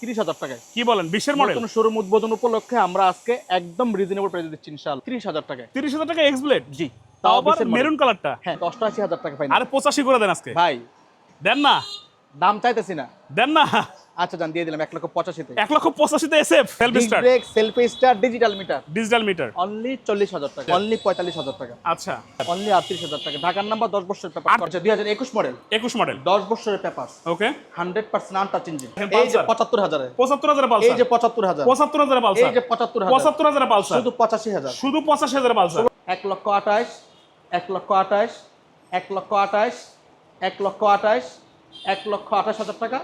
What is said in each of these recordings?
তিরিশ হাজার টাকায়। কি বলেন বিশের মডেল কোন শোরুম উদ্বোধন উপলক্ষে আমরা আজকে একদম রিজনেবল প্রাইসে দিচ্ছি ইনশাআল্লাহ। তিরিশ হাজার টাকায়। তিরিশ হাজার টাকা এক্স ব্লেড জি। তাও আবার 20 এর model। মেরুন কালারটা হ্যাঁ অষ্টআশি হাজার টাকা পাই আরে পঁচাশি করে দেন আজকে। ভাই। দেন না। দাম চাইতেছি না। দেন না। আচ্ছা জান দিয়ে দিলাম এক লক্ষ পঁচাশিতে। এক লক্ষ পঁচাশিতে SF self start brake selfie star digital meter digital meter only চল্লিশ হাজার টাকা অনলি পঁয়তাল্লিশ হাজার টাকা। আচ্ছা। অনলি আটত্রিশ হাজার টাকা। ঢাকার নাম্বার দশ বছরের পেপার আচ্ছা দুই হাজার একুশ মডেল একুশ মডেল দশ বছরের paper okay hundred percent untouch engine এই যে পঁচাত্তর হাজারে। পঁচাত্তর হাজার এই পালসার যে পঁচাত্তর হাজার। পঁচাত্তর হাজার এই যে পঁচাত্তর হাজার। পঁচাত্তর হাজার পালসার শুধু পঁচাশি হাজার। শুধু পঁচাশি হাজার পালসার এক লক্ষ আঠাশ এক লক্ষ আঠাশ এক লক্ষ আঠাশ এক লক্ষ আঠাশ এক লক্ষ আঠাশ হাজার টাকা।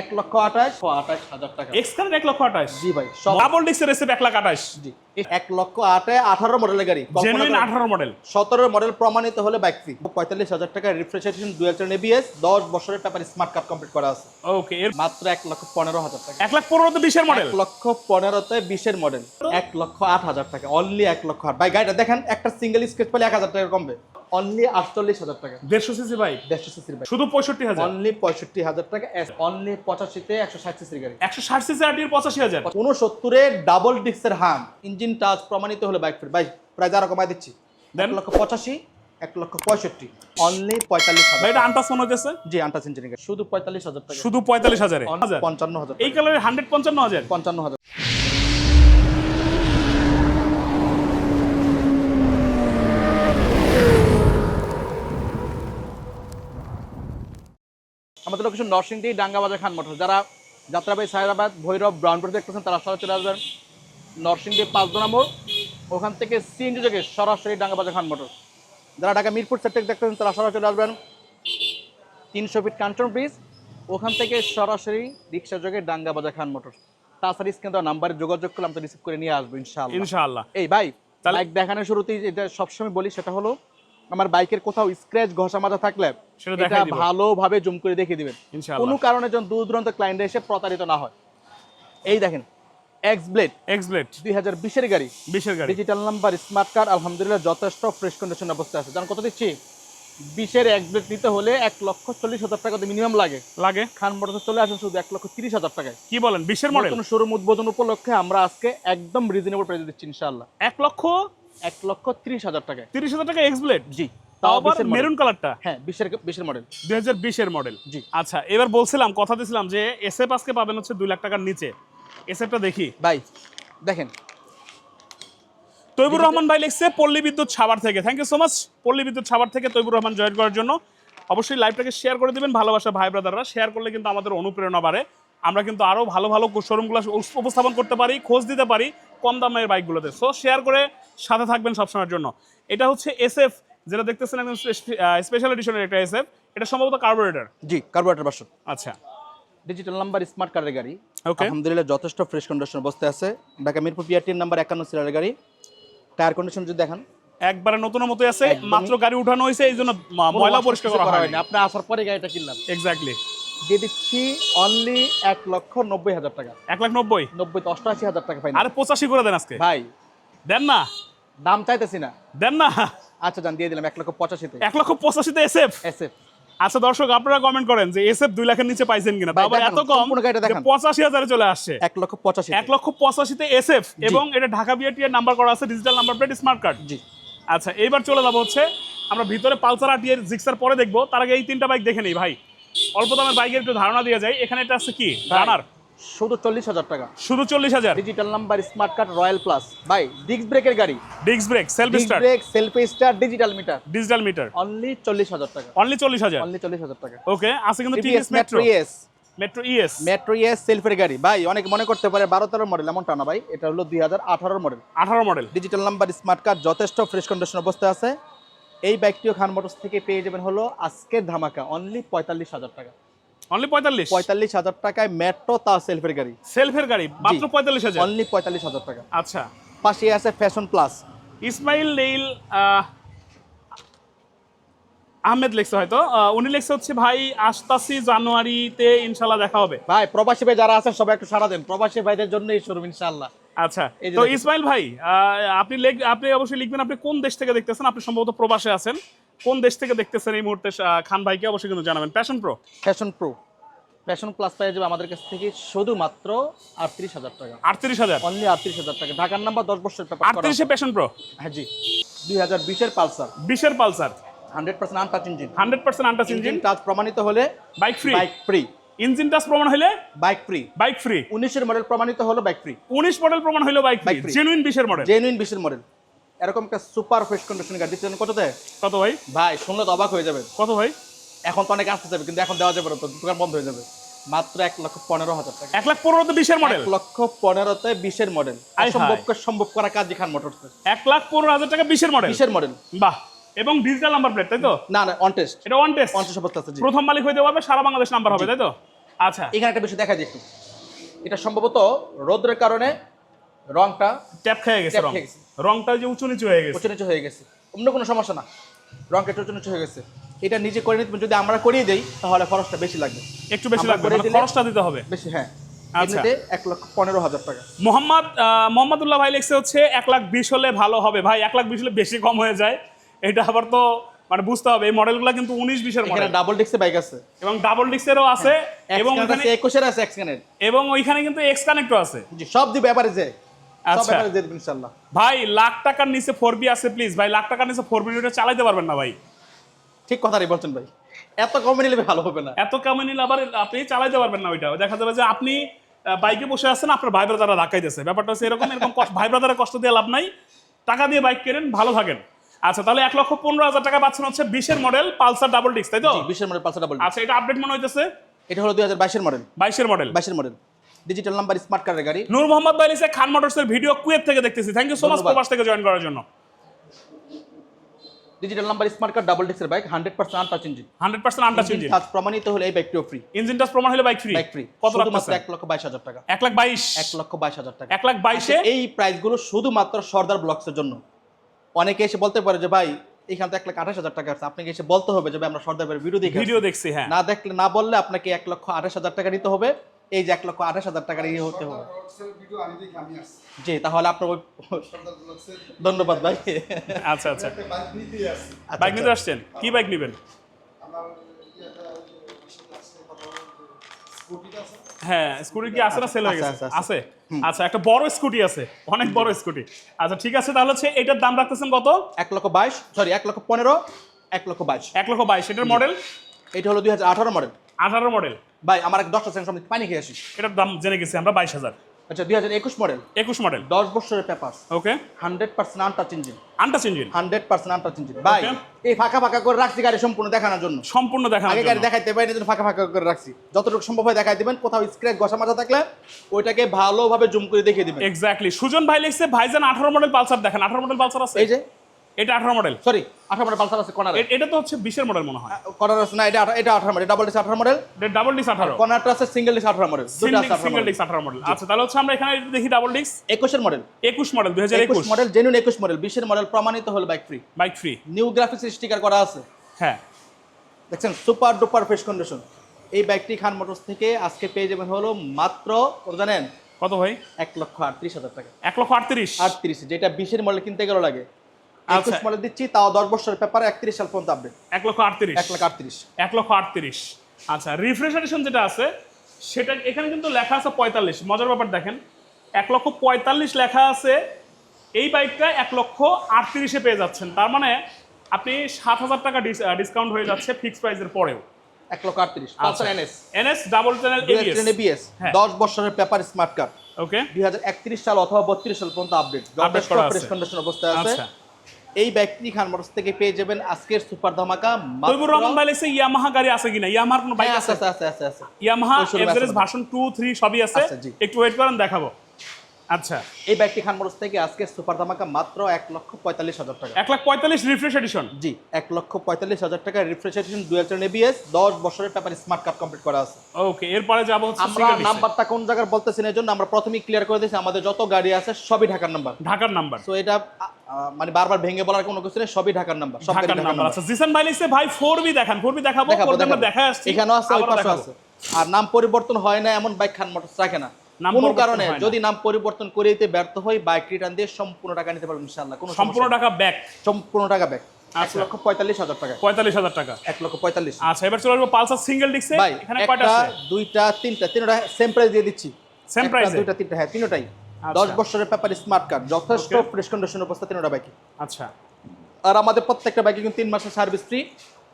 এক লক্ষ আঠাশ। আঠাশ হাজার টাকা। এক্স কারেন্ট এক লক্ষ আঠাশ। জি ভাই সব ডাবল ডিস্কের এসএফ এক লাখ আঠাশ। জি। এক লক্ষ আটে আঠারো মডেলের গাড়ি। জেনুইন আঠারো মডেল সতেরো মডেল প্রমাণিত হলে পঁয়তাল্লিশ হাজার টাকা রিফ্রেশন ডুয়েল এবিএস দশ বছরের পেপার স্মার্ট কার্ড কমপ্লিট করা আছে। ওকে এর মাত্র এক লক্ষ পনেরো হাজার টাকা। এক লাখ পনেরোতে বিশের মডেল এক লক্ষ পনেরোতে বিশের মডেল এক লক্ষ আট হাজার টাকা। অনলি এক লক্ষ আট। ভাই গাড়িটা দেখেন একটা সিঙ্গেল স্কেচ পেলে এক হাজার টাকা কমবে। অনলি আটচল্লিশ হাজার টাকা। দেড়শো সিসি বাইক দেড়শো সিসির বাইক শুধু পঁয়ষট্টি হাজার। অনলি পঁয়ষট্টি হাজার টাকা। অনলি পঁচাশিতে একশো ষাট সিসির গাড়ি। একশো ষাট সিসি আটির পঁচাশি হাজার। উনসত্তরে ডাবল ডিস্কের হাম ইঞ্জিন টাচ প্রমাণিত হলে বাইক ফের ভাই প্রায় আরও কমাই দিচ্ছি। দেন লক্ষ পঁচাশি এক লক্ষ পঁয়ষট্টি। অনলি পঁয়তাল্লিশ হাজার এটা আনটাস মনে হচ্ছে জি আন্টাস ইঞ্জিন গাড়ি শুধু পঁয়তাল্লিশ হাজার টাকা। শুধু পঁয়তাল্লিশ হাজারে? পঞ্চান্ন হাজার এই কালারের হান্ড্রেড পঞ্চান্ন হাজার? পঞ্চান্ন হাজার। আমাদের লোকেশন নরসিংদী ডাঙ্গাবাজার খান মোটর যারা যাত্রাবাড়ি সাহেরাবাদ ভৈরব ব্রাউনপুর দেখতেছেন তারা সরাসরি চলে আসবেন। নরসিংদী পাঁচদোনা মোড় ওখান থেকে সিএনজি যোগে সরাসরি ডাঙ্গাবাজার খান মোটর। যারা ঢাকা মিরপুর সেক্টর দেখতেছেন তারা সরাসরি চলে আসবেন। তিনশো ফিট কাঞ্চন ব্রিজ। ওখান থেকে সরাসরি রিক্সা যোগে ডাঙ্গাবাজার খান মোটর। তাছাড়া স্ক্রিন দেওয়া নাম্বারে যোগাযোগ করলে আমরা রিসিভ করে নিয়ে আসব ইনশাআল্লাহ। ইনশাআল্লাহ। এই ভাই বাইক দেখানোর শুরুতেই যেটা সবসময় বলি সেটা হলো আমার বাইকের কোথাও স্ক্র্যাচ ঘষা মাজা থাকলে সেটা ভালোভাবে জুম করে দেখিয়ে দিবেন। কোনো কারণে যেন দূর দূরান্ত ক্লায়েন্ট এসে প্রতারিত না হয়। এই দেখেন এক্স ব্লেড এক্স ব্লেড দুই হাজার বিশের গাড়ি। বিশের গাড়ি। ডিজিটাল নাম্বার স্মার্ট কার্ড আলহামদুলিল্লাহ যথেষ্ট ফ্রেশ কন্ডিশন অবস্থায় আছে। জান কত দিচ্ছি? বিশের এক ব্লেড নিতে হলে এক লক্ষ চল্লিশ হাজার টাকা মিনিমাম লাগে। লাগে। খান মোটরসে চলে আসেন শুধু এক লক্ষ তিরিশ হাজার টাকায়। কি বলেন বিশের মডেল নতুন শোরুম উদ্বোধন উপলক্ষে আমরা আজকে একদম রিজনেবল প্রাইসে দিচ্ছি ইনশাআল্লাহ। এক লক্ষ? এক লক্ষ তিরিশ হাজার টাকায়। তিরিশ হাজার টাকা এক্স ব্লেড জি। মেরুন কালারটা হ্যাঁ বিশের বিশের মডেল দুই হাজার বিশের মডেল জি। আচ্ছা এবার বলছিলাম কথা দিছিলাম যে এসএফ আজকে পাবেন হচ্ছে দুই লাখ টাকার নিচে। এসএফটা দেখি। ভাই দেখেন। তৈবুর রহমান ভাই লিখছে পল্লী বিদ্যুৎ সাভার থেকে। থ্যাংক ইউ সো মাচ পল্লী বিদ্যুৎ সাভার থেকে তৈবুর রহমান জয়েন করার জন্য। অবশ্যই লাইভটাকে শেয়ার করে দিবেন ভালোবাসা ভাই ব্রাদাররা। শেয়ার করলে কিন্তু আমাদের অনুপ্রেরণা বাড়ে। আমরা কিন্তু আরও ভালো ভালো শোরুমগুলো উপস্থাপন করতে পারি খোঁজ দিতে পারি কম দামের বাইকগুলোতে সো শেয়ার করে সাথে থাকবেন সবসময়ের জন্য। এটা হচ্ছে এসএফ যেটা দেখতেছেন একদম স্পেশাল এডিশনের একটা এসএফ এটা সম্ভবত কার্বোরেটর জি কার্বোরেটর বাসন আচ্ছা। ডিজিটাল নাম্বার স্মার্ট কার্ডের গাড়ি। আলহামদুলিল্লাহ যথেষ্ট ফ্রেশ কন্ডিশন অবস্থায় আছে। ঢাকা মিরপুর পিআরটির নাম্বার একান্ন সিরিয়ালের গাড়ি। টায়ার কন্ডিশন যদি দেখেন। একবারে নতুনের মতো আছে মাত্র গাড়ি উঠানো হয়েছে এই জন্য ময়লা পরিষ্কার করা হয়নি। আপনি আসার পরে গাড়িটা কিনলাম। এক্স্যাক্টলি দিয়ে দিচ্ছি অনলি এক লক্ষ নব্বই হাজার টাকা। এক লাখ নব্বই? নব্বই অষ্টআশি হাজার টাকা পাই আরে পঁচাশি করে দেন আজকে। ভাই। দেন না। দাম চাইতেছি না। দেন না। আচ্ছা জান দিয়ে দিলাম এক লক্ষ পঁচাশিতে। এক লক্ষ পঁচাশিতে এসএফ এসএফ আচ্ছা দর্শক আপনারা কমেন্ট করেন যে এসএফ দুই লাখের নিচে পাইছেন কিনা? তারপর এত কম। পঁচাশি হাজারে চলে আসছে। এক লক্ষ পঁচাশি এক লক্ষ পঁচাশিতে এসএফ এবং এটা ঢাকা বিআরটিএর নাম্বার করা আছে digital number plate smart card জি। আচ্ছা এইবার চলে যাব হচ্ছে আমরা ভিতরে পালসার আটিয়ের জিক্সার পরে দেখব। তার আগে এই তিনটা বাইক দেখে নেই ভাই। অল্প দামের বাইকের একটু ধারণা দিয়ে যায়। এখানে এটা আছে কি? রানার শুধু চল্লিশ হাজার টাকা। শুধু চল্লিশ হাজার? Digital number smart card royal plus ভাই ডিস্ক ব্রেকের গাড়ি। Disc brake self start brake selfie star digital meter digital meter only চল্লিশ হাজার টাকা। অনলি চল্লিশ হাজার? অনলি চল্লিশ হাজার টাকা। ওকে আছে কিন্তু TVS metro ES metro ES metro ES সেলফের গাড়ি। ভাই অনেক মনে করতে পারে বারো তেরো মডেল এমনটা না ভাই। এটা হলো দুই হাজার আঠারোর মডেল আঠারো model digital number smart card যথেষ্ট ফ্রেশ কন্ডিশন অবস্থায় আছে। এই বাইকটিও খান মোটরস থেকে পেয়ে যাবেন হলো আজকের ধামাকা। অনলি পঁয়তাল্লিশ হাজার টাকা। অনলি পঁয়তাল্লিশ? পঁয়তাল্লিশ হাজার টাকায় মেট্রো তা সেলফের গাড়ি। সেলফের গাড়ি মাত্র পঁয়তাল্লিশ হাজার? অনলি পঁয়তাল্লিশ হাজার টাকা। আচ্ছা। পাশে আছে ফ্যাশন প্লাস ইসমাইল নেইল আহমেদ লেখছে হয়তো। উনি লেখছে হচ্ছে ভাই আসতাসি জানুয়ারিতে ইনশাল্লাহ দেখা হবে। ভাই প্রবাসী ভাই যারা আছেন সবাই একটু সারা দেন। প্রবাসী ভাইদের জন্য এই শোরুম ইনশাআল্লাহ। আচ্ছা। তো ইসমাইল ভাই আহ, আপনি লেখ- আপনি অবশ্যই লিখবেন। আপনি কোন দেশ থেকে দেখতেছেন? আপনি সম্ভবত প্রবাসে আছেন। কোন দেশ থেকে দেখতেছেন এই মুহূর্তে খান ভাইকে অবশ্যই কিন্তু জানাবেন। Passion pro fashion pro fashion plus পেয়ে যাবে আমাদের কাছ থেকে শুধুমাত্র আটত্রিশ হাজার টাকা। আটত্রিশ হাজার? অনলি আটত্রিশ হাজার টাকা। ঢাকার নাম্বার দশ বছর পেপার আটত্রিশে প্যাশন প্রো হ্যাঁ জি। দুই হাজার বিশের পালসার। বিশের Pulsar? Hundred percent untouch engine hundred percent engine engine touch প্রমাণিত হলে bike free bike free engine touch প্রমাণ হলে? বাইক ফ্রি বাইক ফ্রি উনিশের মডেল প্রমাণিত হলো বাইক ফ্রি উনিশ মডেল প্রমাণ হলো বাইক ফ্রি জেনুইন বিশের মডেল জেনুইন বিশের মডেল এরকম একটা সুপার ফ্রেশ কন্ডিশন গাড়ি। দিচ্ছেন কত দেয় কত ভাই? ভাই শুনলে তো অবাক হয়ে যাবে কত ভাই? এখন তো অনেক আসতে যাবে কিন্তু এখন দেওয়া যাবে না তো দোকান বন্ধ হয়ে যাবে। মাত্র এক লক্ষ পনেরো হাজার টাকা। এক লাখ পনেরো বিশের মডেল এক লক্ষ পনেরোতে বিশের মডেল আয় সম্ভব করা কাজী খান মোটরস এক লাখ পনেরো হাজার টাকা বিশের মডেল বিশের মডেল বাহ। এবং ডিজিটাল নাম্বার প্লেট তাই তো? না না অন টেস্ট এটা ওয়ান টেস্ট পঞ্চাশ অবস্থা আছে প্রথম মালিক হইতে পারবে সারা বাংলাদেশ নাম্বার হবে তাই তো? আচ্ছা। এখানে একটা বিষয় দেখা যায় একটু। এটা সম্ভবত রোদ্রের কারণে রংটা ট্যাপ খেয়ে গেছে রং। খেয়ে গেছে। রংটা যে উঁচু নিচু হয়ে গেছে। উঁচু নিচু হয়ে গেছে। অন্য কোনো সমস্যা না। রংটা একটু উঁচু নিচু হয়ে গেছে। এটা নিজে করে নিতে যদি আমরা করিয়ে দেই তাহলে খরচটা বেশি লাগবে। একটু বেশি লাগবে মানে খরচটা দিতে হবে। বেশি হ্যাঁ। আচ্ছা। এক লক্ষ পনেরো হাজার টাকা। মোহাম্মদ মোহাম্মদুল্লাহ ভাই লিখছে হচ্ছে এক লাখ বিশ হলে ভালো হবে। ভাই এক লাখ বিশ হলে বেশি কম হয়ে যায়। এটা আবার তো মানে বুঝতে হবে। এই মডেলগুলো কিন্তু এখানে মডেল ডাবল বাইক আছে। এবং ডাবল আছে। এবং এবং আছে এবং ওইখানে কিন্তু এক্স কানেক্টও আছে। জি সব দিবে ব্যাপারে আচ্ছা। ভাই লাখ টাকার নিচে ফোর বি আছে প্লিজ ভাই লাখ টাকার নিচে ফোর বি চালাইতে পারবেন না ভাই। ঠিক কথাই বলছেন ভাই। এত কমে নিলে ভালো হবে না। এত কামে নিলে আবার আপনি চালাইতে পারবেন না ওইটা। দেখা যাবে যে আপনি বাইকে বসে আছেন আপনার ভাই ব্রাদাররা ধাক্কাইতেছে। ব্যাপারটা হচ্ছে এরকম এরকম কষ্ট- ভাই ব্রাদারের কষ্ট দিয়ে লাভ নাই। টাকা দিয়ে বাইক কেনেন ভালো থাকেন। আচ্ছা তাহলে এক লক্ষ পনেরো হাজার টাকা পাচ্ছেন হচ্ছে বিশের মডেল পালসার ডাবল ডিস্ক তাই তো? বিশের মডেল পাঁচশো ডাবল আচ্ছা এটা আপডেট মনে হইতেছে? এটা হলো দুই হাজার বাইশের মডেল বাইশের মডেল বাইশের মডেল ডিজিটাল নাম্বার স্মার্ট কার্ডের গাড়ি নূর মোহাম্মদ ভাই লিখছে খান মোটরসের ভিডিও কুয়েত থেকে দেখতেছি। Thank you so much. প্রবাস থেকে জয়েন করার জন্য। Digital number smart card double ডিস্কের bike hundred percent untouch engine hundred percent untouch engine কাজ প্রমাণিত হলে এই বাইকটিও ফ্রি ইঞ্জিন টাচ প্রমাণ হলে বাইক ফ্রি বাইক ফ্রি কত রাখতেছেন এক লক্ষ বাইশ হাজার টাকা। এক লাখ বাইশ। এক লক্ষ বাইশ হাজার টাকা। এক লাখ বাইশে? এই প্রাইসগুলো শুধুমাত্র সর্দার ব্লকসের জন্য। অনেকে এসে বলতে পারে যে ভাই এখানে তো এক লাখ আঠাশ হাজার টাকা আছে। আপনাকে এসে বলতে হবে যে আমরা সর্দারের ভিডিও দেখে ভিডিও দেখছি হ্যাঁ। না দেখলে না বললে আপনাকে এক লক্ষ আঠাশ হাজার টাকা নিতে হবে। এই যে এক লক্ষ আঠাশ হাজার টাকার ইয়ে হতে হবে। ভিডিও আমি দেখি আমি আসছি জি তাহলে আপনার ওই ধন্যবাদ ভাই। আচ্ছা আচ্ছা। বাইক আচ্ছা, বাইক নিতে আসছেন? কি বাইক নেবেন? হ্যাঁ স্কুটি কি আছে না সেল হয়ে আছে, গেছে? আছে, আছে। আছে আচ্ছা একটা বড় স্কুটি আছে। অনেক বড় স্কুটি। আচ্ছা ঠিক আছে তাহলে হচ্ছে এটার দাম রাখতেছেন কত? এক লক্ষ বাইশ সরি এক লক্ষ পনেরো এক লক্ষ বাইশ। এক লক্ষ বাইশ এটার মডেল এটা হলো দুই হাজার আঠারো মডেল আঠারো মডেল ভাই আমার এক দশটা সেকেন্ড সামনে পানি খেয়ে আসি এটার দাম জেনে গেছি আমরা বাইশ হাজার। আচ্ছা দুই হাজার একুশ মডেল একুশ মডেল দশ বছরের paper. Okay hundred percent untouch engine untouch engine hundred percent untouch engine ভাই এই ফাঁকা ফাঁকা করে রাখছি গাড়ি সম্পূর্ণ দেখানোর জন্য। সম্পূর্ণ দেখা আগে গাড়ি দেখাইতে পারি না জন্য ফাঁকা ফাঁকা করে রাখছি। যতটুকু সম্ভব হয় দেখাই দিবেন কোথাও স্ক্র্যাচ ঘষা মাজা থাকলে ওইটাকে ভালোভাবে জুম করে দেখিয়ে দিবেন। এক্স্যাক্টলি সুজন ভাই লিখছে ভাইজান আঠারো মডেল পালসার দেখেন। আঠারো মডেল পালসার আছে? এই যে। এটা আঠারো মডেল সরি আঠারো মডেল পালসার আছে কর্নার এটা তো হচ্ছে বিশের মডেল মনে হয়। কর্নার আছে না এটা এটা আঠারো মডেল ডাবল ডিস আঠারো মডেল এটা ডাবল ডিস আঠারো। কর্নারটা আছে সিঙ্গেল ডিস আঠারো মডেল দুটো আছে সিঙ্গেল ডিস আঠারো মডেল আচ্ছা তাহলে হচ্ছে আমরা এখানে দেখি ডাবল ডিস একুশের মডেল একুশ মডেল দুই হাজার একুশ একুশ। মডেল জেনুইন একুশ মডেল বিশের মডেল প্রমাণিত হল bike free bike free new graphics sticker করা আছে। হ্যাঁ। দেখছেন সুপার ডুপার ফ্রেশ কন্ডিশন এই বাইকটি খান মোটরস থেকে আজকে পেয়ে যাবেন হলো মাত্র কত জানেন? কত ভাই? এক লক্ষ আটত্রিশ হাজার টাকা। এক লক্ষ আটত্রিশ। আটত্রিশ যেটা বিশের মডেল কিনতে গেল লাগে। একুশ মডেল দিচ্ছি তাও দশ বছরের পেপারে একত্রিশ সাল পর্যন্ত আপডেট এক লক্ষ আটত্রিশ। এক লাখ আটত্রিশ। এক লক্ষ আটত্রিশ। আচ্ছা রিফ্রেশারেশন যেটা আছে সেটা এখানে কিন্তু লেখা আছে পঁয়তাল্লিশ। মজার ব্যাপার দেখেন এক লক্ষ পঁয়তাল্লিশ লেখা আছে এই বাইকটা এক লক্ষ আটত্রিশে পেয়ে যাচ্ছেন। তার মানে আপনি সাত হাজার টাকা ডিসকাউন্ট হয়ে যাচ্ছে ফিক্স প্রাইসের পরেও। এক লক্ষ আটত্রিশ। Pulsar NS NS double channel ABS. দশ বছরের পেপার স্মার্ট কার্ড ওকে দুই হাজার একত্রিশ সাল অথবা বত্রিশ সাল পর্যন্ত আপডেট আছে। ফ্রেশ কন্ডিশন অবস্থায় আছে। আচ্ছা। এই ব্যক্তি খান মোটরস থেকে পেয়ে যাবেন আজকের সুপার ধামাকা তৈবুর রহমান ভাই লিখছে ইয়ামাহা গাড়ি আছে কিনা ইয়ামাহার কোনো বাইক হ্যাঁ, আছে আছে? আছে আছে Yamaha average version two three সবই আছে। আচ্ছা, একটু ওয়েট করেন দেখাবো। আচ্ছা। এই বাইকটি খান মোটরস থেকে আজকে সুপার ধামাকা মাত্র এক লক্ষ পঁয়তাল্লিশ হাজার টাকা। এক লাখ পঁয়তাল্লিশ রিফ্রেশ এডিশন জি এক লক্ষ পঁয়তাল্লিশ হাজার টাকা রিফ্রেশন ডুয়েল চ্যানেল এবিএস দশ বছরের পেপার স্মার্ট কার্ড কমপ্লিট করা আছে। ওকে এরপরে যাব আমরা। নাম্বারটা কোন জায়গার বলতেছি না জন্য আমরা প্রথমেই ক্লিয়ার করে দিয়েছি আমাদের যত গাড়ি আছে সবই ঢাকার নাম্বার। ঢাকার নাম্বার। সো এটা মানে বারবার ভেঙে বলার কোনো কিছু নেই সবই ঢাকার নাম্বার সব ঢাকার নাম্বার। আচ্ছা জিসান ভাই লিখছে ভাই ফোর বি দেখান ফোর বি দেখাবো। দেখা আসছি এখানেও আছে ওই পাশে আছে। আর নাম পরিবর্তন হয় না এমন বাইক খান মোটরস রাখে না। কোনো কারণে যদি নাম পরিবর্তন করে দিতে ব্যর্থ হই বাইক রিটার্ন দিয়ে সম্পূর্ণ টাকা নিতে পারবেন ইনশাআল্লাহ কোনো সম্পূর্ণ টাকা ব্যাক সম্পূর্ণ টাকা ব্যাক এক আচ্ছা। লক্ষ পঁয়তাল্লিশ হাজার টাকা। পঁয়তাল্লিশ হাজার টাকা। এক লক্ষ পঁয়তাল্লিশ। আচ্ছা এবার চলে আসব পালসার সিঙ্গেল ডিক্সে ভাই এখানে কয়টা দুইটা তিনটা তিনটা সেম প্রাইস দিয়ে দিচ্ছি। Same একটা, দুইটা তিনটা হ্যাঁ তিনটাই। আচ্ছা। দশ বছরের পেপার স্মার্ট কার্ড যথেষ্ট Okay. ফ্রেশ কন্ডিশন অবস্থা তিনটা বাইকে আচ্ছা। আর আমাদের প্রত্যেকটা বাইকে কিন্তু তিন মাসের সার্ভিস ফ্রি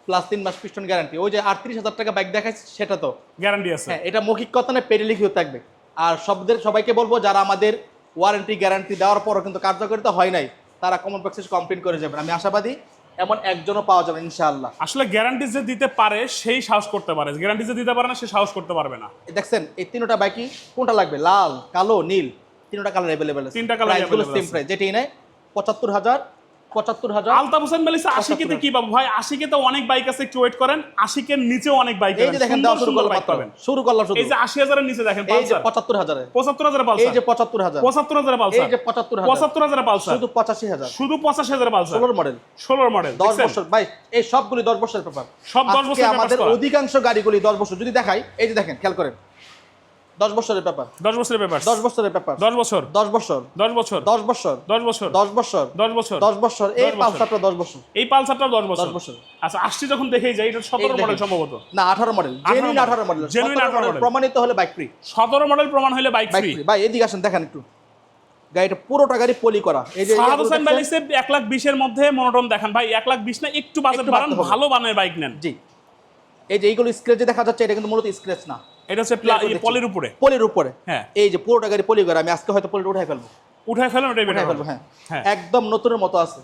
প্লাস তিন মাস পিস্টন গ্যারান্টি ওই যে আটত্রিশ হাজার টাকা বাইক দেখাচ্ছে সেটা তো। গ্যারান্টি আছে। হ্যাঁ এটা মৌখিক কথা না পেরে লিখিত থাকবে। আর সবদের সবাইকে বলব যারা আমাদের ওয়ারেন্টি গ্যারান্টি দেওয়ার পরও কিন্তু কার্যকারিতা হয় নাই তারা কমন প্যাক্সেস কমপ্লেন করে যাবেন। আমি আশাবাদী এমন একজনও পাওয়া যাবে ইনশাআল্লাহ। আসলে গ্যারান্টি যে দিতে পারে সেই সাহস করতে পারে। গ্যারান্টি যে দিতে পারে না সে সাহস করতে পারবে না। দেখছেন এই তিনটা বাইকই কোনটা লাগবে? লাল কালো নীল তিনটা কালার অ্যাভেলেবেল আছে। তিনটা কালার সেম প্রাইস যেটাই নেয় পঁচাত্তর হাজার পঁচাত্তর হাজার আলতাফ হোসেন বলিছে আশিকেতে কি পাবো? ভাই অনেক বাইক আছে একটু ওয়েট করেন। আশিকের নিচেও অনেক বাইক এই যে দেখেন শুরু করলাম পাবেন। শুরু করলাম শুধু এই যে আশি হাজারের নিচে দেখেন এই যে পঁচাত্তর হাজারে। পঁচাত্তর হাজার এই যে পঁচাত্তর হাজার। পঁচাত্তর হাজার এই যে পঁচাত্তর পঁচাত্তর হাজার পালসার। শুধু পঁচাশি হাজার। শুধু পঁচাশি হাজার পালসার। ষোলোর মডেল ষোলোর মডেল দশ বছর। ভাই এই সবগুলি দশ বছরের পেপার সব 10 আজকে বছরের আমাদের অধিকাংশ গাড়িগুলি দশ বছর। যদি দেখাই এই যে দেখেন খেয়াল করেন। দশ বছরের পেপার দশ বছরের পেপার দশ বছরের পেপার দশ বছর দশ বছর দশ বছর দশ বছর দশ বছর দশ বছর দশ বছর দশ বছর এই। পালসারটা দশ বছর এই পালসারটা দশ বছর দশ বছর। আচ্ছা আসছি যখন দেখেই যাই এটা সতেরো মডেল সম্ভবত না আঠারো মডেল জেনুইন আঠারো মডেল Genuine 18 model। প্রমাণিত হলে বাইক ফ্রি সতেরো মডেল প্রমাণ হলে বাইক ফ্রি ভাই এদিকে আসেন দেখেন একটু গাড়িটা পুরোটা গাড়ি পলি করা এই যে এগুলো হোসেন এক লাখ বিশের মধ্যে মনোটন দেখান ভাই এক লাখ বিশ না একটু বাজেট বাড়ান ভালো বানের বাইক নেন জি এই যে এইগুলো স্ক্র্যাচ দেখা যাচ্ছে এটা কিন্তু মূলত স্ক্র্যাচ না এটা হচ্ছে পলির উপরে। পলির উপরে। হ্যাঁ। এই যে পুরোটা গাড়ি পলি করে আমি আজকে হয়তো পলিটা উঠাই ফেলব। উঠাই ফেলেন ওটাই উঠাই ফেলব হ্যাঁ। হ্যাঁ। একদম নতুনের মতো আছে।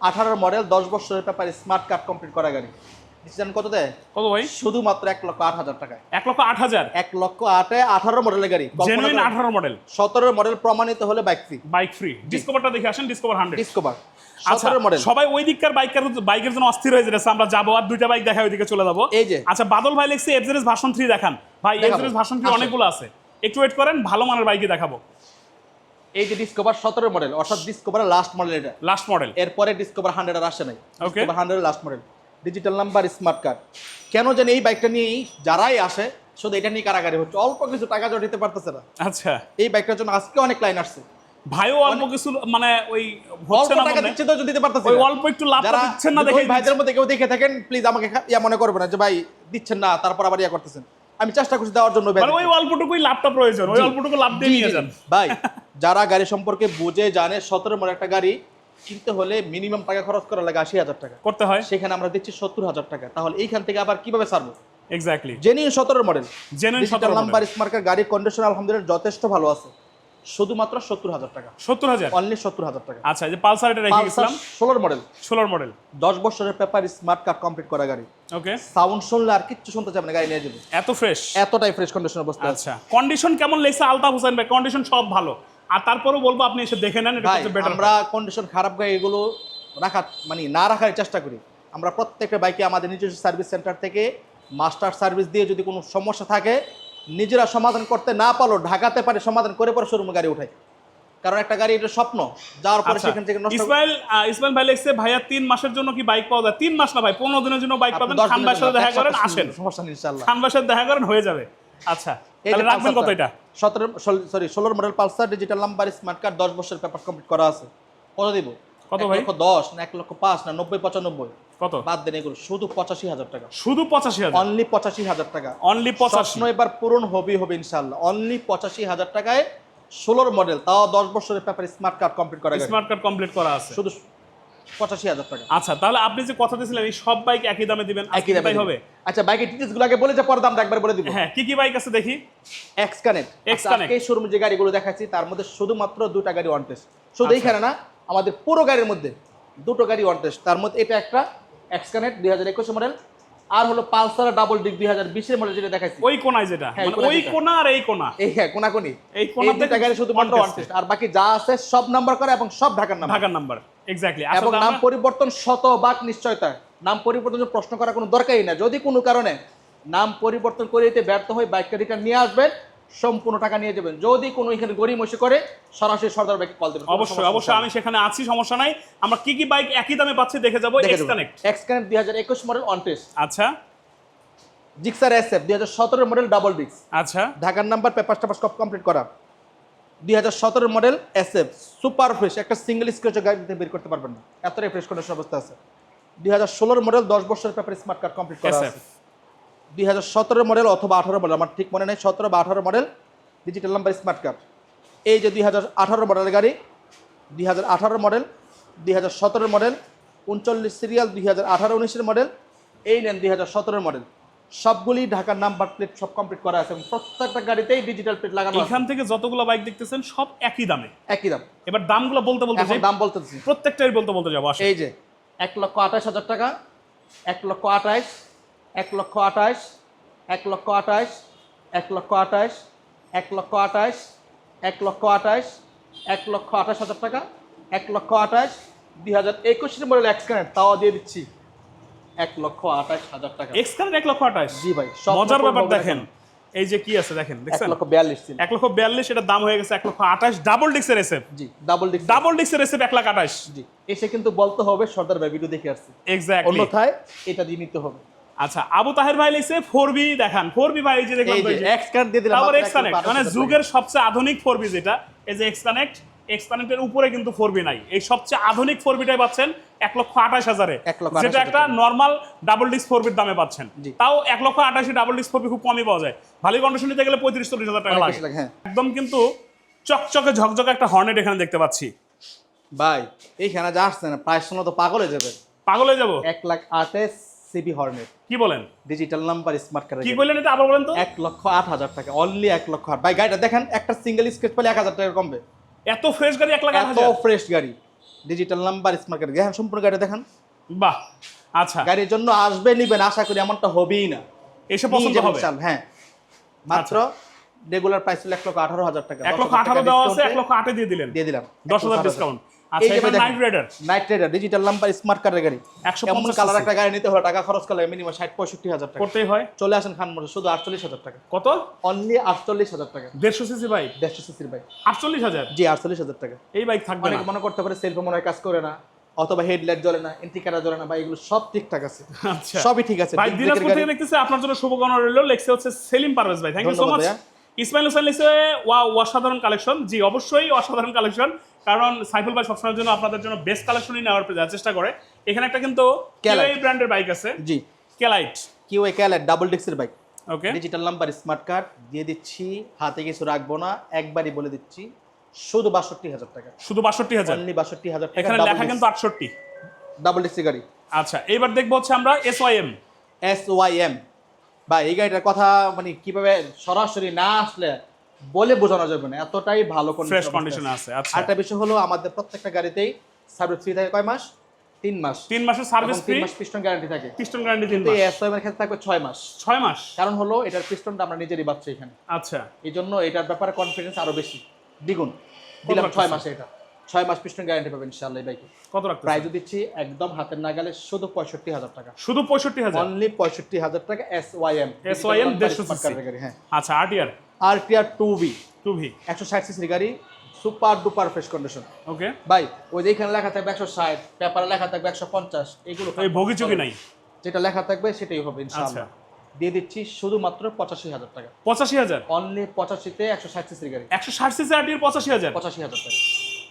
আঠারোর মডেল দশ বছরের ব্যাপারে স্মার্ট কার্ড কমপ্লিট করা গাড়ি। ডিসিশন কত দেয়? কত ভাই? শুধুমাত্র এক লক্ষ আট হাজার টাকায়। এক লক্ষ আট হাজার? এক লক্ষ আটে আঠারো মডেলের গাড়ি। জেনুইন আঠারো মডেল সতেরো মডেল প্রমাণিত হলে বাইক ফ্রি বাইক ফ্রি ডিসকভারটা দেখে আসেন ডিসকভার হান্ড্রেড ডিসকভার আচ্ছা মডেল সবাই ওই দিককার বাইকের বাইকের জন্য অস্থির হয়ে আমরা যাব আর দুইটা বাইক দেখা ওইদিকে চলে যাব। এই যে। আচ্ছা বাদল ভাই লেখছে এফজেরেস ভার্সন থ্রি দেখান। ভাই। FZS version three. অনেকগুলো আছে। একটু ওয়েট করেন ভালো মানের বাইকে দেখাবো। এই যে ডিসকভার সতেরো মডেল অর্থাৎ ডিসকভার লাস্ট মডেল এটা। লাস্ট মডেল এরপরে ডিসকভার হান্ড্রেড আর আসে নাই. Discover hundred last model digital number smart card কেন যেন এই বাইকটা নিয়েই যারাই আসে শুধু এটা নিয়ে কারাগারি হচ্ছে। অল্প কিছু টাকা জড়িতে পারতেছে না। আচ্ছা। এই বাইকটার জন্য আজকে অনেক লাইন আসছে। ভাইও অল্প কিছু মানে ওই হচ্ছে না টাকা দিচ্ছে তো দিতে পারতেছে ওই অল্প একটু লাভ দিচ্ছেন না দেখে ভাইদের মধ্যে কেউ দেখে থাকেন প্লিজ আমাকে ইয়া মনে করবে না যে ভাই দিচ্ছেন না তারপর আবার ইয়া করতেছেন। আমি চেষ্টা করছি দেওয়ার জন্য মানে ওই অল্পটুকুই লাভটা প্রয়োজন ওই অল্পটুকু লাভ দিয়ে নিয়ে যান। ভাই যারা গাড়ি সম্পর্কে বুঝে জানে সতেরো মডেল একটা গাড়ি কিনতে হলে মিনিমাম টাকা খরচ করা লাগে আশি হাজার টাকা। করতে হয়। সেখানে আমরা দিচ্ছি সত্তর হাজার টাকা। তাহলে এইখান থেকে আবার কীভাবে ছাড়বো? এক্স্যাক্টলি জেনুইন সতেরো মডেল জেনুইন সতেরো নাম্বার স্মার্কার গাড়ির কন্ডিশন আলহামদুলিল্লাহ যথেষ্ট ভালো আছে। শুধুমাত্র সত্তর হাজার টাকা। সত্তর হাজার? অনলি সত্তর হাজার টাকা। আচ্ছা যে পালসার এটা রেখে গেছিলাম। ষোলোর মডেল ষোলোর মডেল দশ বছরের পেপার স্মার্ট কার্ড কমপ্লিট করা গাড়ি। ওকে সাউন্ড শুনলে আর কিচ্ছু শুনতে চাবে না গাড়ি নিয়ে যাবে। এত ফ্রেশ এতটাই ফ্রেশ কন্ডিশন অবস্থা আচ্ছা কন্ডিশন কেমন লেগছে আলতাফ হোসেন ভাই? কন্ডিশন সব ভালো। আর তারপরেও বলব আপনি এসে দেখে নেন এটা আমরা কন্ডিশন খারাপ গাড়ি এগুলো রাখা মানে না রাখার চেষ্টা করি। আমরা প্রত্যেকটা বাইকে আমাদের নিজস্ব সার্ভিস সেন্টার থেকে মাস্টার সার্ভিস দিয়ে যদি কোনো সমস্যা থাকে নিজেরা সমাধান করতে না পারল ঢাকাতে পারে সমাধান করে পরে শোরুমে গাড়ি উঠাই। কারণ একটা গাড়ি এটা স্বপ্ন যাওয়ার পরে আচ্ছা। সেখান থেকে ইসমাইল ইসমাইল ভাই লেগছে ভাইয়া তিন মাসের জন্য কি বাইক পাওয়া যায়? তিন মাস না ভাই পনেরো দিনের জন্য বাইক পাবেন খান ভাইয়ের সাথে দেখা করেন আসেন। সমস্যা নেই ইনশাল্লাহ খান ভাইয়ের সাথে দেখা করেন হয়ে যাবে। আচ্ছা তাহলে রাখবেন কত এটা? সতেরো সরি ষোলোর model Pulsar digital number smart card দশ বছর পেপার কমপ্লিট করা আছে। কত দিব? কত ভাই? লক্ষ দশ না এক লক্ষ পাঁচ না নব্বই পঁচানব্বই? কত? বাদ দেন এগুলো শুধু পঁচাশি হাজার টাকা। শুধু পঁচাশি হাজার? অনলি পঁচাশি হাজার টাকা। অনলি পঁচাশি। এবার পূরণ হবে হবে ইনশাল্লাহ অনলি পঁচাশি হাজার টাকায় ষোলোর মডেল তাও দশ বছরের পেপার স্মার্ট কার্ড কমপ্লিট করা স্মার্ট কার্ড কমপ্লিট করা আছে। শুধু পঁচাশি হাজার টাকা। আচ্ছা তাহলে আপনি যে কথা দিয়েছিলেন এই সব বাইক একই দামে দিবেন একই দামে হবে? আচ্ছা বাইকের ডিটেলসগুলো আগে বলে যে পরে দামটা একবার বলে দিব। হ্যাঁ কি কি বাইক আছে দেখি? X connect X Connect। এই শোরুমে যে গাড়িগুলো দেখাচ্ছি তার মধ্যে শুধুমাত্র দুটা গাড়ি ওয়ান টেস্ট শুধু আচ্ছা। এইখানে না আমাদের পুরো গাড়ির মধ্যে দুটো গাড়ি ওয়ান টেস্ট তার মধ্যে এটা একটা এক্স কানেক্ট দুই হাজার একুশ মডেল আর হলো পালসার ডাবল ডিগ দুই হাজার বিশের মডেল যেটা দেখাচ্ছি। ওই কোনায় যেটা? হ্যাঁ, মানে ওই। কোনা আর এই কোনা? এই হ্যাঁ কোনাকুনি। এই এই দুটা গাড়ি শুধুমাত্র ওয়ান টেস্ট আর বাকি যা আছে সব নাম্বার করে এবং সব ঢাকার নাম্বার ঢাকার নাম্বার এক্স্যাক্টলি এবং নাম পরিবর্তন শতভাগ নিশ্চয়তা নাম পরিবর্তন জন্য প্রশ্ন করার কোনো দরকারই না যদি কোনো কারণে নাম পরিবর্তন করে দিতে ব্যর্থ হয়ে বাইকটা রিটার্ন নিয়ে আসবেন সম্পূর্ণ টাকা নিয়ে যাবেন। যদি কোনো এখানে গরিব মশি করে সরাসরি সর্দার বাইকে কল দেবেন। অবশ্যই অবশ্যই আমি সেখানে আছি সমস্যা নাই। আমরা কি কি বাইক একই দামে পাচ্ছি দেখে যাব এক্স কানেক্ট এক্স কানেক্ট দুই হাজার একুশ মডেল অন টেস্ট আচ্ছা। জিক্সার এস এফ দুই হাজার সতেরো মডেল ডাবল ডিক্স আচ্ছা। ঢাকার নাম্বার পেপার টাপার সব কমপ্লিট করা। দুই হাজার সতেরো model S F super fresh একটা সিঙ্গেল স্ক্রেচ গাড়িতে বের করতে পারবেন না। এতটাই ফ্রেশ কন্ডিশন অবস্থা আছে। দুই হাজার ষোলোর মডেল দশ বছরের পেপার স্মার্ট কার্ড কমপ্লিট করা আছে। দুই হাজার সতেরো মডেল অথবা আঠারো মডেল আমার ঠিক মনে নেই সতেরো বা আঠারো model digital number smart card এই যে দুই হাজার আঠারো মডেলের গাড়ি দুই হাজার আঠারো মডেল দুই হাজার সতেরো মডেল উনচল্লিশ সিরিয়াল দুই হাজার আঠারো উনিশের মডেল এই নেন দুই হাজার সতেরোর মডেল সবগুলি ঢাকার নাম্বার প্লেট সব কমপ্লিট করা আছে এবং প্রত্যেকটা গাড়িতেই ডিজিটাল প্লেট লাগানো আছে। এখান থেকে যতগুলো বাইক দেখতেছেন সব একই দামে। একই দাম। এবার দামগুলো বলতে বলতে যাই, দাম বলতেছি। প্রত্যেকটাই বলতে বলতে যাব। এই যে এক লক্ষ আঠাশ হাজার টাকা এক লক্ষ আঠাশ এক লক্ষ আঠাশ এক লক্ষ আঠাশ এক লক্ষ আঠাশ এক লক্ষ আঠাশ এক লক্ষ আঠাশ এক লক্ষ আঠাশ হাজার টাকা এক লক্ষ আঠাশ দুই হাজার একুশের মডেল এক্সকানেট তাও দিয়ে দিচ্ছি। এক লক্ষ আঠাশ হাজার টাকা। এক্স এক লক্ষ আঠাশ। জি ভাই মজার ব্যাপার দেখেন এই যে কি আছে দেখেন দেখছেন? লক্ষ বিয়াল্লিশ এক লক্ষ বিয়াল্লিশ এটার দাম হয়ে গেছে এক লক্ষ আঠাশ double ডিক্সের SF G double disc double ডিক্সের SF এক লাখ আঠাশ। জি এসে কিন্তু বলতে হবে সর্দার ভাই ভিডিও দেখে আসছি। এক্স্যাক্টলি অন্যথায় এটা দিয়ে নিতে হবে। আচ্ছা আবু তাহের ভাই লিখছে ফোর বি দেখান। ফোর বি ভাই যে দেখলাম। এক্স কার্ড দিয়ে দিলাম এক্স কানেক্ট মানে যুগের সবচেয়ে আধুনিক ফোর বি যেটা এই যে এক্স কানেক্ট এক্স কানেক্টের উপরে কিন্তু ফোরবি নাই। এই সবচেয়ে আধুনিক ফোর বিটাই পাচ্ছেন এক লক্ষ আঠাশ হাজারে। যেটা একটা নর্মাল ডাবল ডিস্ক ফোরবির দামে পাচ্ছেন। তাও এক লক্ষ আঠাশি ডাবল ডিস্ক ফোর বি খুব কমই পাওয়া যায়। ভালো কন্ডিশন নিতে গেলে পঁয়ত্রিশ চল্লিশ হাজার টাকা লাগে। হ্যাঁ। একদম কিন্তু চকচকে ঝকঝকে একটা হর্নেট এখানে দেখতে পাচ্ছি। ভাই এইখানে যা আসছে না প্রায় শোনা তো পাগল হয়ে যাবে। পাগল হয়ে যাব? এক লাখ আঠাশ সিবি হর্নের কি বলেন? ডিজিটাল নাম্বার স্মার্ট কার্ড কি বলেন এটা আবার বলেন তো? এক লক্ষ আট হাজার টাকা অনলি এক লক্ষ আট। ভাই গাড়িটা দেখেন একটা সিঙ্গেল স্কেচ পেলে এক হাজার টাকা কমবে। এত ফ্রেশ গাড়ি এক লাখ এত ফ্রেশ গাড়ি। ডিজিটাল নাম্বার স্মার্ট গাড়ি দেখেন সম্পূর্ণ গাড়ি দেখেন। বাহ আচ্ছা। গাড়ির জন্য আসবে নিবেন আশা করি এমনটা হবেই না। এসে পছন্দ হবে? হ্যাঁ। মাত্র রেগুলার প্রাইস ছিল এক লক্ষ আঠারো হাজার টাকা। এক লক্ষ আঠারো দেওয়া আছে এক লক্ষ আটে দিয়ে দিলেন। দিয়ে দিলাম। দশ হাজার ডিসকাউন্ট আচ্ছা এবার Knight Rider Knight Rider digital number smart কার্ডের গাড়ি। 150 কালার একটা গাড়ি নিতে হলে টাকা খরচ করলে মিনিমাম ষাট পঁয়ষট্টি হাজার টাকা। করতেই হয়। চলে আসেন খান মোটর শুধু আটচল্লিশ হাজার টাকা। কত? অনলি আটচল্লিশ হাজার টাকা। দেড়শো সিসি বাইক দেড়শো সিসির বাইক আটচল্লিশ হাজার? জি আটচল্লিশ হাজার টাকা। এই বাইক থাকবে অনেকে মনে করতে পারে সেলফে মনে হয় কাজ করে না অথবা হেডলাইট জ্বলে না ইন্ডিকেটার জ্বলে না বা এগুলো সব ঠিকঠাক আছে। আচ্ছা। সবই ঠিক আছে। ভাই দিনাজপুর থেকে দেখতেছে আপনার জন্য শুভকামনা রইল। লেখছে হচ্ছে সেলিম পারভেজ ভাই। Thank you so much Ismail Hossain লিখছে ওয়া অসাধারণ কালেকশন জি অবশ্যই অসাধারণ কালেকশন কারণ সাইফুল ভাই সবসময়ের জন্য আপনাদের জন্য বেস্ট কালেকশনই নেওয়ার চেষ্টা করে। এখানে একটা কিন্তু কেলাই ব্র্যান্ডের বাইক আছে। জি। কেলাইট কিউ এ ক্যালেট ডাবল ডিস্কের bike okay digital number smart card দিয়ে দিচ্ছি হাতে কিছু রাখব না একবারই বলে দিচ্ছি শুধু বাষট্টি হাজার টাকা। শুধু বাষট্টি হাজার? অনলি বাষট্টি হাজার টাকা এখানে লেখা কিন্তু আটষট্টি। ডাবল ডিস্কের গাড়ি। আচ্ছা এইবার দেখব হচ্ছে আমরা S Y M S Y M বা এই গাড়িটার কথা মানে কীভাবে সরাসরি না আসলে বলে বোঝানো যাবে না এতটাই ভালো ফ্রেশ কন্ডিশন আছে আচ্ছা। আরেকটা বিষয় হলো আমাদের প্রত্যেকটা গাড়িতেই সার্ভিস ফ্রি থাকে কয় মাস? তিন মাস। তিন মাসের সার্ভিস ফ্রি মাস পিস্টন গ্যারান্টি থাকে। পিস্টন গ্যারান্টি তিন মাস এই এস এর ক্ষেত্রে থাকবে ছয় মাস। ছয় মাস? কারণ হলো এটার পিস্টনটা আমরা নিজেরই বাচ্চা এখানে। আচ্ছা। এই জন্য এটার ব্যাপারে কনফিডেন্স আরও বেশি। দ্বিগুণ। দিলাম? ছয় মাসে এটা। ছয় মাস পিস্টন গ্যারান্টি পাবেন ইনশাআল্লাহ এই বাইকে কত রাখতে প্রাইজও দিচ্ছি একদম হাতের নাগালে শুধু পঁয়ষট্টি হাজার টাকা। শুধু পঁয়ষট্টি হাজার? অনলি পঁয়ষট্টি হাজার টাকা S Y M SYM 150 cc হ্যাঁ। আচ্ছা RTR R TR two V two V একশো ষাট সিসির গাড়ি super duper fresh condition okay ভাই ওই যে এখানে লেখা থাকবে একশো ষাট পেপারে লেখা থাকবে একশো পঞ্চাশ এগুলো ভোগি ভোগী চুকি নাই? যেটা লেখা থাকবে সেটাই হবে ইনশাআল্লাহ। আচ্ছা। দিয়ে দিচ্ছি শুধুমাত্র পঁচাশি হাজার টাকা। পঁচাশি হাজার? অনলি পঁচাশিতে একশো ষাট সিসির গাড়ি। একশো ষাট সিসি আরটিআর পঁচাশি হাজার? পঁচাশি হাজার টাকা।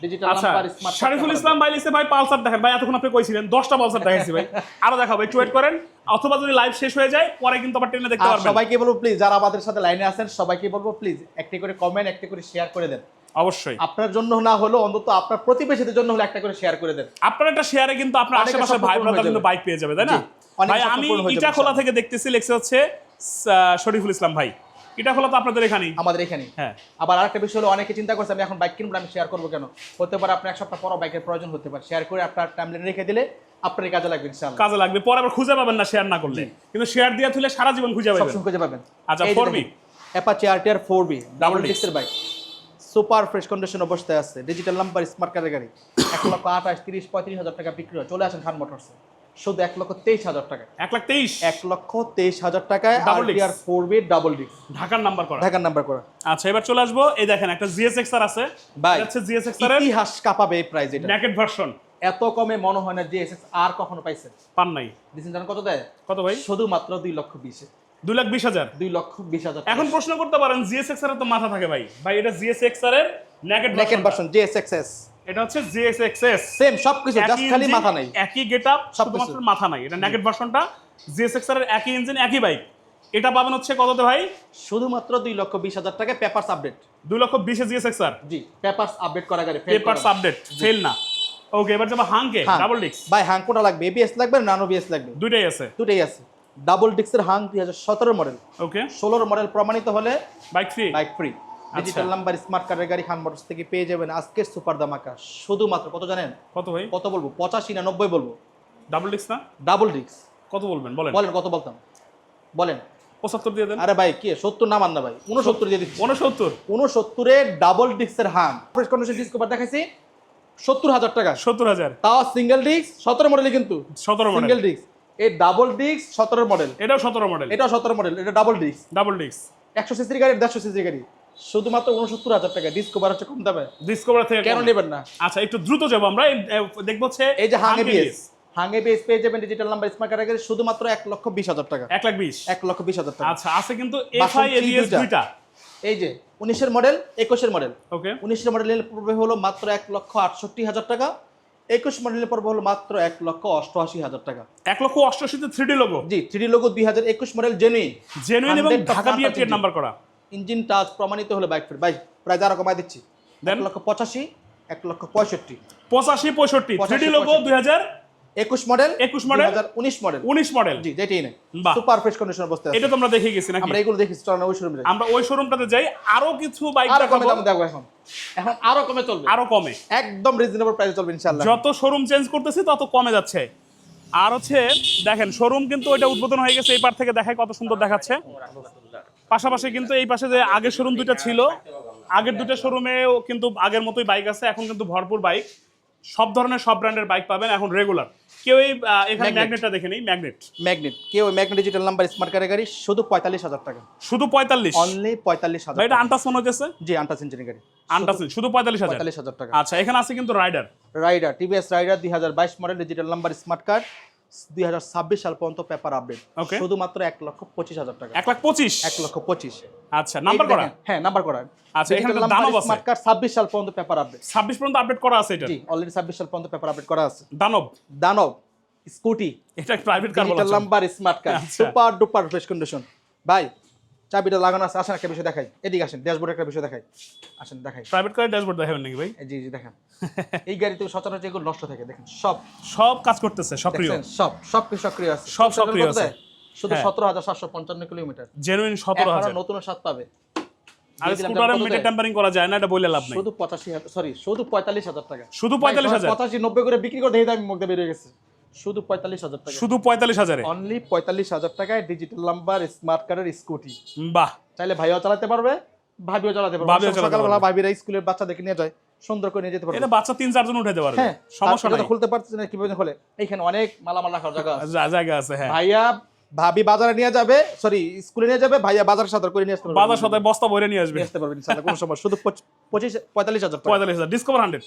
ডিজিটাল আচ্ছা নাম্বার স্মার্ট শারিফুল ইসলাম ভাই লিখছে ভাই পালসার দেখেন। ভাই এতক্ষণ আপনি কইছিলেন দশটা পালসার দেখাইছি ভাই। আরও দেখাবো একটু ওয়েট করেন। অথবা যদি লাইভ শেষ হয়ে যায় পরে কিন্তু আবার ট্রেনে দেখতে পারবেন। সবাইকে বলব প্লিজ যারা আমাদের সাথে লাইনে আছেন সবাইকে বলব প্লিজ একটি করে কমেন্ট একটি করে শেয়ার করে দেন। অবশ্যই। আপনার জন্য না হলো অন্তত আপনার প্রতিবেশীদের জন্য হলে একটা করে শেয়ার করে দেন। আপনার একটা শেয়ারে কিন্তু আপনার আশেপাশে ভাই ব্রাদার কিন্তু বাইক পেয়ে যাবে তাই না? ভাই আমি ইটা খোলা থেকে দেখতেছি লেখছে হচ্ছে আহ, শরীফুল ইসলাম ভাই। ইটা খোলা তো আপনাদের এখানেই। আমাদের এখানে হ্যাঁ। আবার আরেকটা বিষয় হলো অনেকে চিন্তা করছে আমি এখন বাইক কিনবো আমি শেয়ার করব কেন? হতে পারে আপনার এক সপ্তাহ পরও বাইকের প্রয়োজন হতে পারে। শেয়ার করে আপনার টাইমলাইন রেখে দিলে আপনার কাজে লাগবে ইনশাআল্লাহ। কাজে লাগবে। পরে আবার খুঁজে পাবেন না শেয়ার না করলে। কিন্তু শেয়ার দিয়ে তুলে সারা জীবন খুঁজে পাবেন সবসময় খুঁজে পাবেন। আচ্ছা, 4B Apache RTR four B double. ডিস্কের বাইক সুপার ফ্রেশ কন্ডিশন অবস্থায় আছে। ডিজিটাল নাম্বার স্মার্ট কার্ডের গাড়ি। এক লক্ষ আঠাশ তিরিশ পঁয়ত্রিশ হাজার টাকা বিক্রি হয়। চলে আসেন খান মোটরসে। শুধু এক লক্ষ তেইশ হাজার টাকা। এক লাখ তেইশ? এক লক্ষ তেইশ হাজার টাকায় disc। Four B double disc ঢাকার নাম্বার করা। ঢাকার নাম্বার করা। আচ্ছা এবার চলে আসব। এই দেখেন একটা জিএসএক্স আর আছে। ভাই হচ্ছে জিএসএক্স এর ইতিহাস কাঁপাবে এই প্রাইস এটা। ন্যাকেট ভার্সন এত কমে মনে হয় না যে এসএস আর কখনো পাইছেন পান নাই। দিচ্ছেন জানেন কত দেয়? কত ভাই? শুধুমাত্র দুই লক্ষ বিশে। দুই লাখ বিশ হাজার। দুই লক্ষ বিশ হাজার এখন প্রশ্ন করতে পারেন জিএসএক্স এর তো মাথা থাকে ভাই। ভাই এটা জিএসএক্স এর naked naked version J S X S এটা হচ্ছে জিএসএক্সএস সেম সবকিছু জাস্ট খালি মাথা নাই। একই গেটআপ শুধুমাত্র মাথা নাই। এটা নেকেট ভার্সনটা জিএসএক্স এর একই ইঞ্জিন একই বাইক এটা পাবেন হচ্ছে কততে ভাই? শুধুমাত্র দুই লক্ষ বিশ হাজার টাকা পেপারস আপডেট দুই লক্ষ বিশে জিএসএক্স আর জি পেপারস আপডেট করা গাড়ি পেপারস আপডেট ফেল না। ওকে এবার যাব হ্যাঁ। ডাবল ডিক্স ভাই হাং কোটা লাগবে? এবিএস লাগবে নানো বিএস লাগবে? দুইটাই আছে। দুটাই আছে। ডাবল ডিক্সের হাং দুই হাজার সতেরো মডেল ওকে ষোলোর মডেল প্রমাণিত হলে bike free bike free digital number smart কার্ডের গাড়ি খান মোটরস থেকে পেয়ে যাবেন আজকের সুপার দামাকা শুধুমাত্র কত জানেন? কত ভাই? কত বলব? পঁচাশি না নব্বই বলব? ডাবল ডিক্স না? ডাবল ডিক্স কত বলবেন? বলেন। বলেন কত বলতাম? বলেন। পঁচাত্তর দিয়ে দেন। আরে ভাই কি? সত্তর না মান না ভাই উনসত্তর দিয়ে দিচ্ছি। উনসত্তর উনসত্তরে double ডিক্সের Hang fresh condition discover দেখাইছি। সত্তর হাজার টাকা। সত্তর হাজার। তাও সিঙ্গেল ডিস্ক সতেরো মডেল কিন্তু। সতেরো সিঙ্গেল ডিস্ক এই ডাবল ডিস্ক সতেরো মডেল এটাও সতেরো মডেল এটাও সতেরো মডেল এটা ডাবল ডিস্ক ডাবল ডিক্স একশো সিসির গাড়ি দেড়শো সিসির গাড়ি। শুধুমাত্র উনসত্তর হাজার টাকা ডিসকভার হচ্ছে কম দামে। ডিসকভার থেকে কেন নেবেন না? আচ্ছা একটু দ্রুত যাব আমরা। দেখব হচ্ছে এই যে Hang Hang ABS ABS, Hang ABS পেয়ে যাবেন ডিজিটাল নাম্বার স্মার্ট কার্ডের শুধুমাত্র এক লক্ষ বিশ হাজার টাকা। এক লাখ বিশ? এক লক্ষ বিশ হাজার টাকা। আচ্ছা আছে কিন্তু এফআই এবিএস দুইটা। এই যে উনিশের মডেল একুশের মডেল ওকে উনিশের মডেলের পূর্বে হলো মাত্র এক লক্ষ আটষট্টি হাজার টাকা। একুশ মডেলের পর্ব হলো মাত্র এক লক্ষ অষ্টআশি হাজার টাকা। এক লক্ষ অষ্টআশিতে three logo G three logo দুই হাজার একুশ মডেল জেনুইন জেনুইন এবং ঢাকা বিএফটি নাম্বার করা। ইঞ্জিন টাচ প্রমাণিত হলে বাইক ফের বাইক প্রায় যারা কমাই দিচ্ছি। দেন এক লক্ষ পঁচাশি এক লক্ষ পঁয়ষট্টি। পঁচাশি পঁয়ষট্টি। থ্রি 85, লোগো দুই হাজার একুশ মডেল 21 model, হাজার উনিশ মডেল উনিশ মডেল জি যেটাই নেই। সুপার ফ্রেশ কন্ডিশন আছে। এটা তো আমরা দেখে গেছি নাকি? আমরা এগুলো দেখি চলেন ওই শোরুমে আমরা ওই শোরুমটাতে যাই। আরও কিছু বাইক আরও কমে দেখাবো দাম দেখো এখন। এখন আরও কমে চলবে। আরও কমে। একদম রিজনেবল প্রাইসে চলবে ইনশাআল্লাহ। যত শোরুম চেঞ্জ করতেছি তত কমে যাচ্ছে। আর হচ্ছে দেখেন শোরুম কিন্তু ওইটা উদ্বোধন হয়ে গেছে এই পার থেকে দেখায় কত সুন্দর দেখাচ্ছে। পাশাপাশি কিন্তু এই পাশে যে আগের শোরুম দুটো ছিল আগের দুটো শোরুমেও কিন্তু আগের মতোই বাইক আছে এখন কিন্তু ভরপুর বাইক সব ধরনের সব ব্র্যান্ডের বাইক পাবেন এখন রেগুলার কেউ এই এখানে। ম্যাগনেটটা দেখে নেই ম্যাগনেট ম্যাগনেট কেউ ম্যাগনেট ডিজিটাল নাম্বার স্মার্ট কার্ডের গাড়ি শুধু পঁয়তাল্লিশ হাজার টাকা। শুধু পঁয়তাল্লিশ? অনলি পঁয়তাল্লিশ হাজার এটা। আন্টাস মনে হচ্ছে জি আন্টাস ইঞ্জিনের গাড়ি। আন্টাস শুধু পঁয়তাল্লিশ হাজার। পঁয়তাল্লিশ হাজার টাকা। আচ্ছা এখানে আছে কিন্তু রাইডার রাইডার টিভিএস রাইডার দুই হাজার বাইশ model digital number smart card দুই হাজার ছাব্বিশ সাল পর্যন্ত পেপার আপডেট শুধুমাত্র এক লক্ষ পঁচিশ হাজার টাকা। এক লাখ পঁচিশ? এক লক্ষ পঁচিশ। আচ্ছা নাম্বার করা হ্যাঁ নাম্বার করা আচ্ছা, এখানে দানব আছে। স্মার্ট কার্ড ছাব্বিশ সাল পর্যন্ত পেপার আপডেট ছাব্বিশ পর্যন্ত আপডেট করা আছে এটা? জি অলরেডি ছাব্বিশ সাল পর্যন্ত পেপার আপডেট করা আছে। দানব? দানব স্কুটি এটা প্রাইভেট কার বলা। Number smart card. Super duper fresh condition ভাই চাবিটা লাগানো আছে আসেন একটা বিষয় দেখাই। এদিকে আসেন ড্যাশবোর্ডে একটা বিষয় দেখাই। আসেন দেখাই। প্রাইভেট কারের ড্যাশবোর্ড দেখাবেন নাকি ভাই? জি জি দেখেন। এই গাড়িতে সচরাচর যেগুলো নষ্ট থাকে দেখেন সব। সব কাজ করতেছে সক্রিয়। সব সব কিছু সক্রিয় আছে। সব সক্রিয় আছে। শুধু হ্যাঁ। সতেরো হাজার সাতশো পঞ্চান্ন কিলোমিটার। জেনুইন সতেরো হাজার। নতুন স্বাদ পাবে। আর স্কুটারে মিটার টেম্পারিং করা যায় না এটা বলে লাভ নাই। শুধু পঁচাশি সরি শুধু পঁয়তাল্লিশ হাজার টাকা। শুধু পঁয়তাল্লিশ হাজার? পঁচাশি নব্বই করে বিক্রি করে দেখে আমি মুখ দিয়ে বেরিয়ে গেছে। শুধু পঁয়তাল্লিশ হাজার টাকা। শুধু পঁয়তাল্লিশ হাজারে? অনলি পঁয়তাল্লিশ হাজার টাকায় ডিজিটাল নাম্বার স্মার্ট কার্ডের স্কুটি বাহ। চাইলে ভাইও চালাতে পারবে ভাবিও চালাতে পারবে। সকালবেলা ভাবিরা স্কুলের বাচ্চাদেরকে নিয়ে যায় সুন্দর করে নিয়ে যেতে পারবে। এটা বাচ্চা তিন চারজন হ্যাঁ সমস্যা খুলতে না কীভাবে খোলে? এখানে অনেক মালামাল রাখার জায়গা জায়গা আছে হ্যাঁ। ভাইয়া ভাবি বাজারে নিয়ে যাবে সরি স্কুলে নিয়ে যাবে ভাইয়া বাজার সাদা করে নিয়ে আসতে পারবে। বাজার সাদা বস্তা ভরে নিয়ে আসবে। আসতে পারবে ইনশাআল্লাহ কোনো সমস্যা। শুধু 25 45000 টাকা। 45000 ডিসকভার 100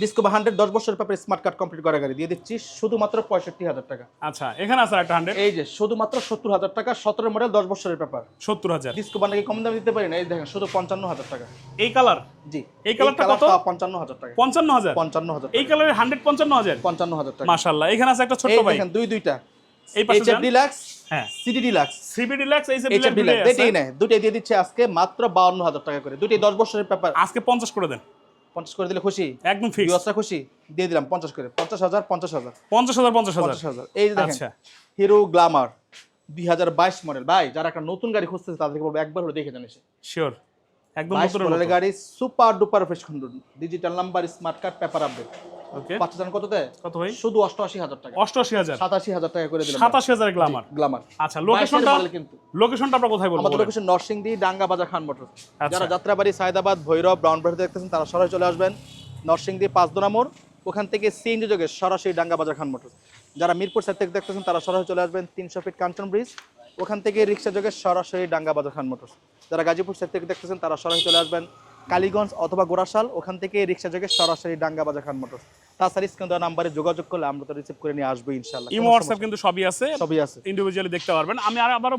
ডিসকোভার হান্ড্রেড দশ বছরের পেপার স্মার্ট কার্ড কমপ্লিট করা গাড়ি। দিয়ে দিচ্ছি শুধুমাত্র পঁয়ষট্টি হাজার টাকা। আচ্ছা এখানে আছে একটা হান্ড্রেড এই যে শুধুমাত্র সত্তর হাজার টাকা সতেরো মডেল দশ বছরের পেপার সত্তর হাজার। ডিসকোভার নাকি কম দামে দিতে পারি না এই দেখেন শুধু পঞ্চান্ন হাজার টাকা। এই কালার জি এই কালারটা কত? পঞ্চান্ন হাজার টাকা। পঞ্চান্ন হাজার? পঞ্চান্ন হাজার এই কালারের হান্ড্রেড পঞ্চান্ন হাজার? পঞ্চান্ন হাজার টাকা। মাশাল্লাহ এখানে আছে একটা ছোট্ট বাইক দুই দুইটা। এই দিয়ে দিচ্ছে আজকে মাত্র 52000 টাকা করে। দুটোই দশ বছরের পেপার আজকে 50 করে দেন। পঞ্চাশ করে দিলে খুশি? একদম ফিক্স ইউএসটা খুশি? দিয়ে দিলাম পঞ্চাশ করে। পঞ্চাশ হাজার পঞ্চাশ হাজার। পঞ্চাশ হাজার পঞ্চাশ হাজার। পঞ্চাশ হাজার। এই যে দেখেন আচ্ছা। হিরো গ্লামার দুই হাজার বাইশ মডেল ভাই যারা একটা নতুন গাড়ি খুঁজতেছে তাদেরকে বলব একবার হলো দেখে জানিস শিওর একদম নতুন গাড়ি super duper fresh condition digital number smart card paper update okay পাঁচ হাজার কত দেয়? কত ভাই? শুধু অষ্টআশি হাজার টাকা। অষ্টআশি হাজার। সাতাশি হাজার টাকা করে দিলাম। সাতাশি হাজার গ্লামার গ্লামার আচ্ছা লোকেশনটা কিন্তু। লোকেশনটা আমরা কোথায় বলব আমাদের লোকেশন নরসিংদী ডাঙ্গা বাজার খান মোটর। আচ্ছা। যারা যাত্রাবাড়ি সায়দাবাদ ভৈরব ব্রাউনবাড়ি দেখতেছেন তারা সরাসরি চলে আসবেন নরসিংদী পাঁচদোনা মোড়। ওখান থেকে সিএনজি যোগে সরাসরি ডাঙ্গা বাজার খান মোটর। যারা মিরপুর সাইড থেকে দেখতেছেন তারা সরাসরি চলে আসবেন তিনশো ফিট কাঞ্চন ব্রিজ। ওখান থেকে রিক্সা যোগে সরাসরি ডাঙ্গা বাজার খান মোটর। যারা গাজীপুর সাইড থেকে দেখতেছেন তারা সরাসরি চলে আসবেন কালীগঞ্জ অথবা গোড়াশাল ওখান থেকে রিক্সা যোগে সরাসরি ডাঙ্গা বাজার খান মোটর তাছাড়া স্ক্রিন দেওয়া নাম্বারে যোগাযোগ করলে আমরা তো রিসিভ করে নিয়ে আসব ইনশাল্লাহ ইমো হোয়াটসঅ্যাপ কিন্তু সবই আছে। সবই আছে। ইন্ডিভিজুয়ালি দেখতে পারবেন। আমি আর আবারও